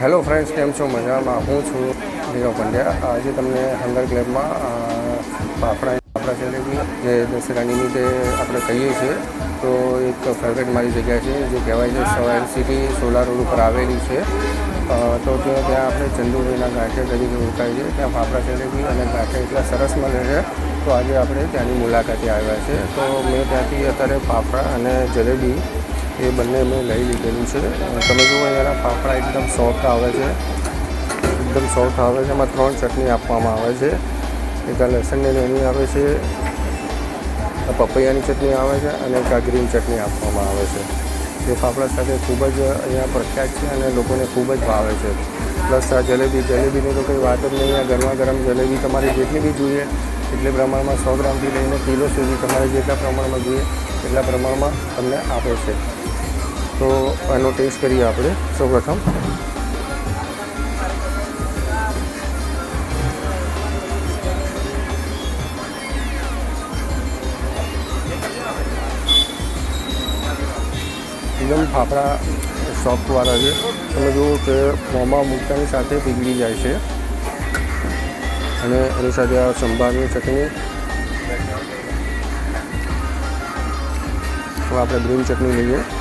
Hello friends, કેમ છો? મજામાં. હું છું નીરવ પંડ્યા. આજે તમને હંગર ક્લબમાં ફાફડા ફાફડા જલેબી જે દસરા નિમિત્તે આપણે કહીએ છીએ, તો એક ફેવરેટ મારી જગ્યા છે, જે કહેવાય છે સવાર સિટી સોલા રોડ ઉપર આવેલી છે. તો ત્યાં આપણે ચંદુભાઈના ગાંઠિયા તરીકે ઓળખાય છે. ત્યાં ફાફડા જલેબી અને ગાંઠિયા એટલા સરસ મળે છે. તો આજે આપણે ત્યાંની મુલાકાતે આવ્યા છે. તો મેં ત્યાંથી અત્યારે ફાફડા અને જલેબી એ બંને મેં લઈ લીધેલું છે. તમે જુઓ એના ફાફડા એકદમ સોફ્ટ આવે છે. એકદમ સોફ્ટ આવે છે. એમાં ત્રણ ચટણી આપવામાં આવે છે. એક આ લસણની એની આવે છે. આ પપૈયાની ચટણી આવે છે અને એક આ ગ્રીન ચટણી આપવામાં આવે છે. જે ફાફડા સાથે ખૂબ જ અહીંયા પ્રખ્યાત છે અને લોકોને ખૂબ જ ભાવે છે. પ્લસ આ જલેબી, જલેબીની તો કંઈ વાત જ નહીં. આ ગરમા ગરમ જલેબી તમારે જેટલી બી જોઈએ, એટલે પ્રમાણમાં સો ગ્રામથી લઈને કિલો સુધી તમારે જેટલા પ્રમાણમાં જોઈએ, એટલા પ્રમાણમાં તમને આપે છે. તો એનો ટેસ્ટ કરીએ આપણે સૌપ્રથમ. એકદમ ફાફડા સોફ્ટવાળા છે. તમે જુઓ કે મોંમાં મૂકતાની સાથે પીગળી જાય છે. અને એની સાથે આ સંભારની ચટણી. આપણે ગ્રીન ચટણી લઈએ.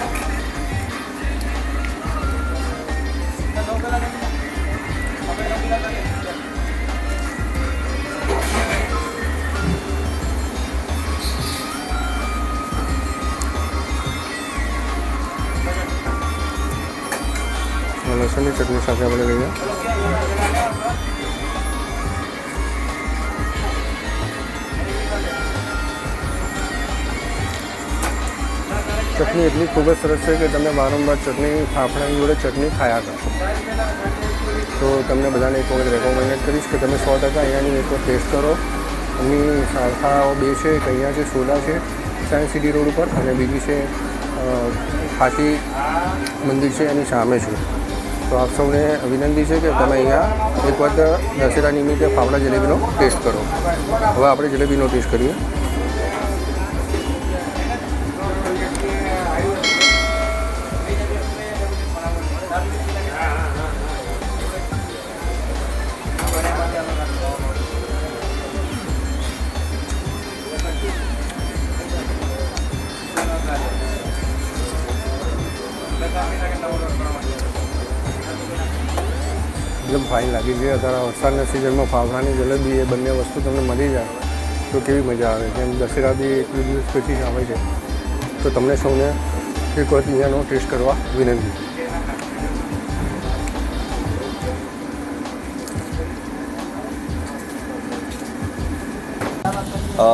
લસણની ચટણી સાથે આપણે લઈએ. ચટણી એટલી ખૂબ જ સરસ છે કે તમે વારંવાર ચટણી ફાફડાની જોડે ચટણી ખાયા કરશો તો તમને બધાને એક વખત રેકોમેન્ડ કરીશ કે તમે સો ટકા અહીંયાની એક વખત ટેસ્ટ કરો. એમની શાખાઓ બે છે, એક અહીંયા છે સોલા છે સાયન્સ સિટી રોડ ઉપર અને બીજી છે ખાસી મંદિર છે એની સામે છે. તો આપ સૌને વિનંતી છે કે તમે અહીંયા એક વખત દશેરા નિમિત્તે ફાફડા જલેબીનો ટેસ્ટ કરો. હવે આપણે જલેબીનો ટેસ્ટ કરીએ. એકદમ ફાઇન લાગી છે અત્યારે વરસાદના સિઝનમાં ફાફડાની જલેબી એ બંને વસ્તુ તમને મળી જાય, તો કેવી મજા આવે. જેમ દશેરા બી એક દિવસ પછી આવે છે. તો તમને સૌને એક વખત અહીંયાનો ટેસ્ટ કરવા વિનંતી.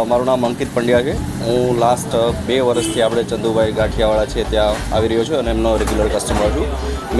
મારું નામ અંકિત પંડ્યા છે. હું લાસ્ટ બે વર્ષથી આપણે ચંદુભાઈ ગાંઠિયાવાળા છે, ત્યાં આવી રહ્યો છું અને એમનો રેગ્યુલર કસ્ટમર છું.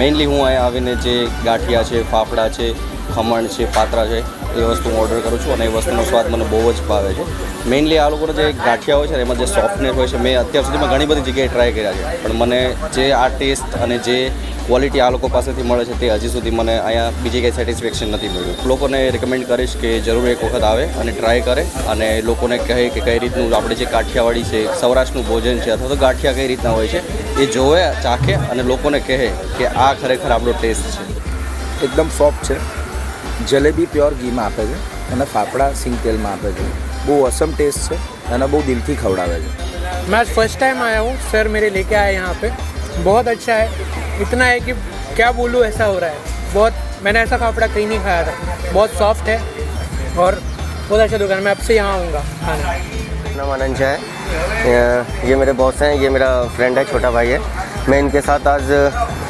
મેઇનલી હું અહીંયા આવીને જે ગાંઠિયા છે, ફાફડા છે, ખમણ છે, પાત્રા છે એ વસ્તુ હું ઓર્ડર કરું છું અને એ વસ્તુનો સ્વાદ મને બહુ જ ભાવે છે. મેઇનલી આ લોકોનો જે ગાંઠિયા હોય છે એમાં જે સોફ્ટનેસ હોય છે, મેં અત્યાર સુધીમાં ઘણી બધી જગ્યાએ ટ્રાય કર્યા છે. પણ મને જે આ ટેસ્ટ અને જે ક્વોલિટી આ લોકો પાસેથી મળે છે તે હજી સુધી મને અહીંયા બીજી કંઈ સેટિસ્ફેક્શન નથી મળ્યું. લોકોને રિકમેન્ડ કરીશ કે જરૂર એક વખત આવે અને ટ્રાય કરે અને લોકોને કહે કે કઈ રીતનું આપણે જે કાઠિયાવાડી છે, સૌરાષ્ટ્રનું ભોજન છે અથવા તો ગાંઠિયા કઈ રીતના હોય છે, એ જોવે, ચાખે અને લોકોને કહે કે આ ખરેખર આપણો ટેસ્ટ છે. એકદમ સોફ્ટ છે. જલેબી પ્યોર ઘીમાં આપે છે અને ફાફડા સિંગ તેલમાં આપે છે બહુ અસમ ટેસ્ટ છે અને બહુ દિલથી ખવડાવે છે मैं आज फर्स्ट टाइम आया हूँ सर मेरे लेके आए यहाँ पे बहुत अच्छा है इतना है कि क्या बोलूँ ऐसा हो रहा है बहुत मैंने ऐसा फाफड़ा कहीं नहीं खाया था बहुत सॉफ्ट है और बहुत अच्छा दुकान मैं अब से यहाँ आऊँगा खाना नाम आनंद झा है अ, ये मेरे बॉस हैं ये मेरा फ्रेंड है छोटा भाई है मैं इनके साथ आज,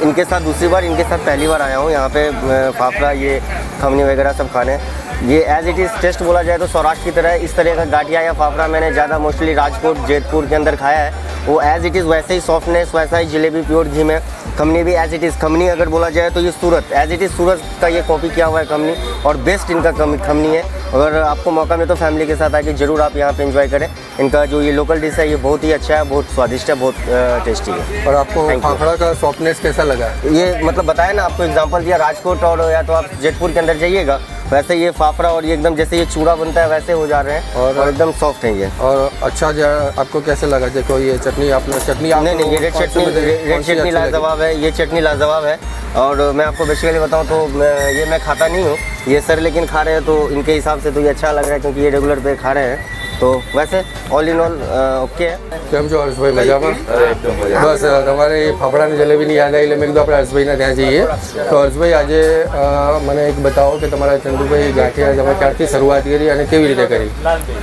इनके साथ दूसरी बार, इनके साथ पहली बार आया हूँ। यहाँ पे फाफड़ा, ये खमनी वगैरह सब खाने। ये एज इट इज़ टेस्ट बोला जाए तो सौराष्ट्र की तरह इस तरह का गाठिया या फाफड़ा मैंने ज़्यादा मोस्टली राजकोट जेतपुर के अंदर खाया है। वो एज इट इज़ वैसे ही सॉफ्टनेस वैसा ही जलेबी प्योर घी में खमनी भी एज इट इज़ कंपनी अगर बोला जाए तो ये Surat as it is Surat का ये कॉपी किया हुआ है कंपनी और बेस्ट इनका कंपनी खमनी है। अगर आपको मौका मिले तो फैमिली के साथ आके ज़रूर आप यहाँ पे एंजॉय करें। इनका जो ये लोकल डिश है ये बहुत ही अच्छा है बहुत स्वादिष्ट है बहुत टेस्टी है। और आपको फाफड़ा का सॉफ्टनेस कैसा लगा? ये मतलब बताया ना आपको एग्ज़ाम्पल दिया राजकोट और या तो आप जयपुर के अंदर जाइएगा वैसे ये फाफड़ा और ये एकदम जैसे ये चूड़ा बनता है वैसे हो जा रहे हैं और- और, एकदम सॉफ्ट है ये। और अच्छा जो आपको कैसे लगा? देखो ये चटनी आपने चटनी आपने नहीं नहीं ये रेड चटनी रेड चटनी लाजवाब है ये चटनी लाजवाब है। और मैं आपको बेसिकली बताऊँ तो मैं- ये मैं खाता नहीं हूँ ये सर लेकिन खा रहे हैं तो इनके हिसाब से तो ये अच्छा लग रहा है क्योंकि ये रेगुलर पे खा रहे हैं। તો વૈસે ઓલ ઇન ઓલ ઓકે કેમ છો હર્ષભાઈ? મજામાં? બસ તમારે ફાફડાની જલેબીની યાદ આવી લે મેં કીધું આપણે હર્ષભાઈના ત્યાં જઈએ. તો હર્ષભાઈ આજે મને એક બતાવો કે તમારા ચંદુભાઈ ગાંઠિયા તમે ક્યારથી શરૂઆત કરી અને કેવી રીતે કરી?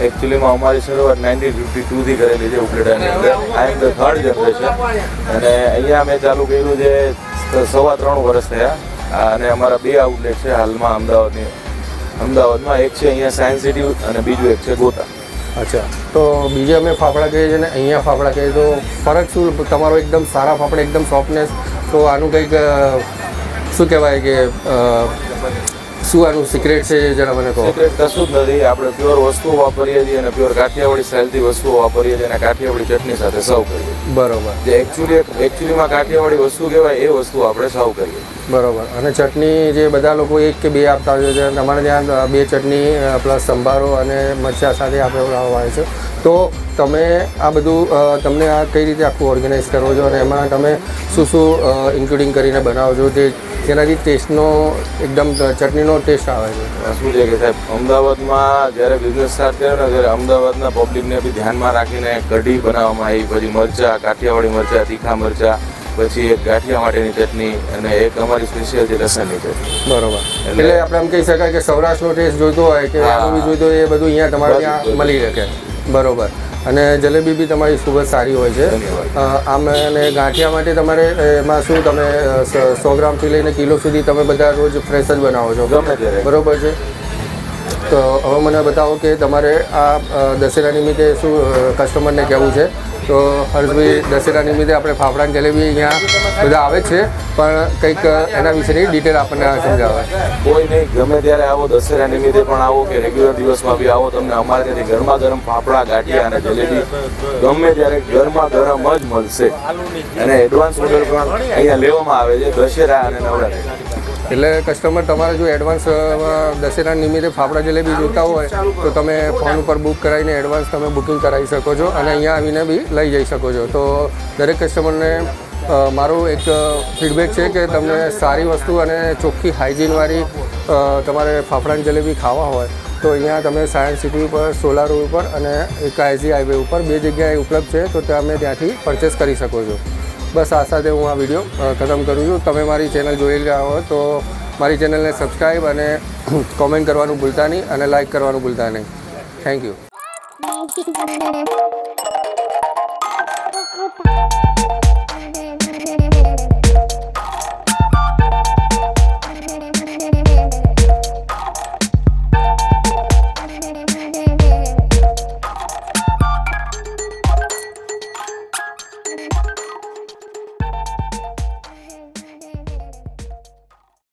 એકચ્યુઅલીમાં અમારી શરૂઆત નાઇન્ટીન ફિફ્ટી ટુથી કરેલી છે ઉપલેટાની અંદર. I am the third generation અને અહીંયા મેં ચાલુ કર્યું છે સવા ત્રણ વર્ષ થયા. અને અમારા બે આઉટલેટ છે હાલમાં અમદાવાદની. અમદાવાદમાં એક છે અહીંયા સાયન્સ સિટી અને બીજું એક છે ગોતા. અચ્છા. તો બીજે અમે ફાફડા કહીએ છીએ ને અહીંયા ફાફડા કહીએ તો ફરક શું? તમારો એકદમ સારા ફાફડા, એકદમ સોફ્ટનેસ તો આનું કંઈક શું કહેવાય કે શું આનું સિક્રેટ છે જરા મને કહો. સિક્રેટ કશું જ નથી. આપણે પ્યોર વસ્તુઓ વાપરીએ છીએ અને પ્યોર કાઠિયાવાડી સ્ટાઇલથી વસ્તુઓ વાપરીએ છીએ અને કાઠિયાવાડી ચટણી સાથે સર્વ કરીએ બરોબર. જે એકચ્યુઅલી એકચ્યુઅલીમાં કાઠિયાવાડી વસ્તુ કહેવાય એ વસ્તુ આપણે સર્વ કરીએ બરોબર. અને ચટણી જે બધા લોકો એક કે બે આપતા હોય છે. તમારે ત્યાં બે ચટણી પ્લસ સંભારો અને મરચા સાથે આપણે આવે છે. તો તમે આ બધું તમને આ કઈ રીતે આખું ઓર્ગેનાઇઝ કરો છો? અને એમાં તમે શું શું ઇન્ક્લુડિંગ કરીને બનાવો છો? જે જેનાથી ટેસ્ટનો એકદમ ચટણીનો ટેસ્ટ આવે છે. શું છે કે સાહેબ અમદાવાદમાં જ્યારે બિઝનેસ સ્ટાર્ટ કર્યો ને ત્યારે અમદાવાદના પબ્લિકને બી ધ્યાનમાં રાખીને કઢી બનાવવામાં આવી પછી મરચા કાઠિયાવાડી મરચા તીખા મરચા પછી એક ગાંઠિયા માટેની ચટણી અને એક અમારી સ્પેશિયલ છે લસણની ચટણી. બરોબર. એટલે આપણે એમ કહી શકાય કે સૌરાષ્ટ્રનો ટેસ્ટ જોઈતો હોય કે. જોઈતો હોય એ બધું અહીંયા તમારે ત્યાં મળી શકે બરોબર. અને જલેબી બી તમારી ખૂબ જ સારી હોય છે. આમ અને ગાંઠિયા માટે તમારે એમાં શું તમે સો ગ્રામથી લઈને કિલો સુધી તમે બધા રોજ ફ્રેશ જ બનાવો છો. ગમે બરોબર છે? તો હવે મને બતાવો કે તમારે આ દશેરા નિમિત્તે શું કસ્ટમરને કહેવું છે? તો હર્ષભાઈ, દશેરા નિમિત્તે આપણે ફાફડા જલેબી અહીંયા બધા આવે છે, પણ કંઈક એના વિશેની ડિટેલ આપણને સમજાવે. કોઈ નહીં, ગમે ત્યારે આવો દશેરા નિમિત્તે પણ આવો કે રેગ્યુલર દિવસમાં બી આવો, તમને અમારે ત્યાંથી ગરમા ગરમ ફાફડા, ગાંઠિયા અને જલેબી ગમે ત્યારે ગરમા ગરમ જ મળશે. અને એડવાન્સ ઓર્ડર પણ અહીંયા લેવામાં આવે છે, દશેરા અને નવરાત્રી. એટલે કસ્ટમર તમારે જો એડવાન્સ દશેરા નિમિત્તે ફાફડા જલેબી જોતા હોય, તો તમે ફોન ઉપર બુક કરાવીને એડવાન્સ તમે બુકિંગ કરાવી શકો છો અને અહીંયા આવીને બી લઈ જઈ શકો છો. તો દરેક કસ્ટમરને મારું એક ફીડબેક છે કે તમને સારી વસ્તુ અને ચોખ્ખી હાઇજીનવાળી તમારે ફાફડાની જલેબી ખાવા હોય, તો અહીંયા તમે સાયન્સ સિટી ઉપર સોલાર ઉપર અને એકાએસી હાઈવે ઉપર બે જગ્યાએ ઉપલબ્ધ છે, તો તમે ત્યાંથી પરચેસ કરી શકો છો. બસ આ સાથે હું આ વીડિયો ખતમ કરું છું. તમે મારી ચેનલ જોઈ રહ્યા હો, તો મારી ચેનલને સબસ્ક્રાઈબ અને કોમેન્ટ કરવાનું ભૂલતા નહીં અને લાઇક કરવાનું ભૂલતા નહીં. Thank you.